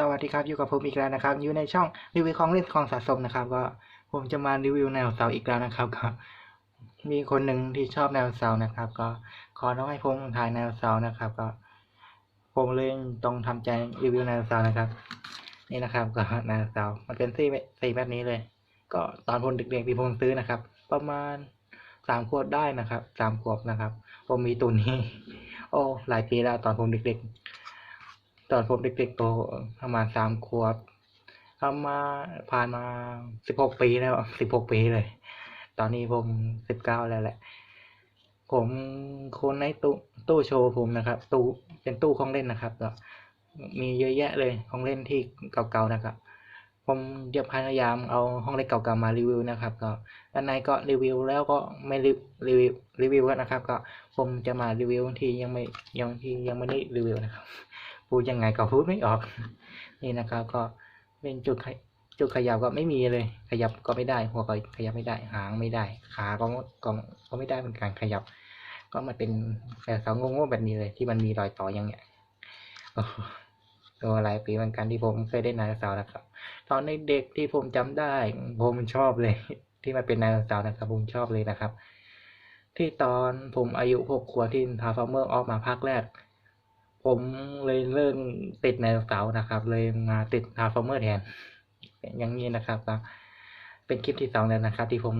สวัสดีครับ อยู่กับผมอีกแล้วนะครับ อยู่ในช่องรีวิวของเล่นของสะสมนะครับ ก็ผมจะมารีวิวแนวเสาอีกแล้วนะครับก็มีคนหนึ่งที่ชอบแนวเสานะครับ ก็ขอน้องให้ผมถ่ายแนวเสานะครับ ก็ ผมเลยต้องทำใจรีวิวแนวเสานะครับ นี่นะครับก็แนวเสามันเป็นสีสีแบบนี้เลย ก็ตอนผมเด็กๆที่ผมซื้อนะครับ ประมาณสามขวบได้นะครับสามขวบนะครับ ผมมีตัวนี้ โอ้หลายปีแล้วตอนผมเด็กๆ ตอนผมเด็กๆโตประมาณสามขวบทำมาผ่านมาสิบหกปีแล้วสิบหกปีเลย ตอนนี้ผมสิบเก้าแล้วแหละ ผมคนในตู้ตู้โชว์ผมนะครับ ตู้เป็นตู้ของเล่นนะครับก็มีเยอะแยะเลยของเล่นที่เก่าๆนะครับ ผมจะพยายามเอาห้องเล่นเก่าๆมารีวิวนะครับ ก็ด้านในก็รีวิวแล้วก็ไม่รีวิวรีวิวแล้วนะครับ ก็ผมจะมารีวิวที่ยังไม่ยังที่ยังไม่ได้รีวิวนะครับ พูดยังไงก็พูดไม่ออก นี่นะครับ ก็เป็นจุดขยจุดขยับก็ไม่มีเลย ขยับก็ไม่ได้ หัวก็ขยับไม่ได้ หางไม่ได้ ขาก็ก็ก็ไม่ได้เป็นการขยับ ก็มันเป็นแต่เสางงๆแบบนี้เลย ที่มันมีรอยต่ออย่างเงี้ยตัวหลายปีเหมือนกันที่ผมเคยได้นายสาวนะครับ ตอนในเด็กที่ผมจำได้ ผมชอบเลย ที่มันเป็นนายสาวนะครับ ผมชอบเลยนะครับ ที่ตอนผมอายุหกขวบที่ทาฟาร์เมอร์ออกมาภาคแรก ผมเลยเริ่มติดในเสานะครับ เลยมาติดทาร์ฟอร์เมอร์แทนอย่างนี้นะครับเป็นคลิปที่สองแล้วนะครับ ที่ผม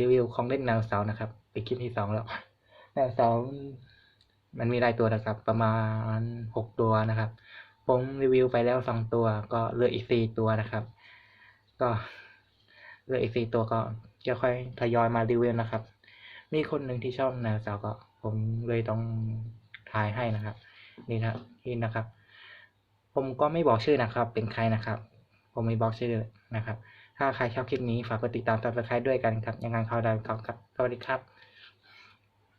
รีวิวของเล่นแนวเสานะครับ เป็นคลิปที่สองแล้วแนวเสามันมีหลายตัวนะครับ ประมาณหกตัวนะครับ ผมรีวิวไปแล้วสองตัว ก็เหลืออีกสี่ตัวนะครับ ก็เหลืออีกสี่ตัวก็จะค่อยทยอยมารีวิวนะครับ มีคนหนึ่งที่ชอบแนวเสาก็ ผมเลยต้องถ่ายให้นะครับ นี่นะนี่นะครับ ผมก็ไม่บอกชื่อนะครับ เป็นใครนะครับ ผมไม่บอกชื่อนะครับ ถ้าใครชอบคลิปนี้ฝากกดติดตาม subscribe ด้วยกันครับ ยังไงเขาได้ครับสวัสดีครับ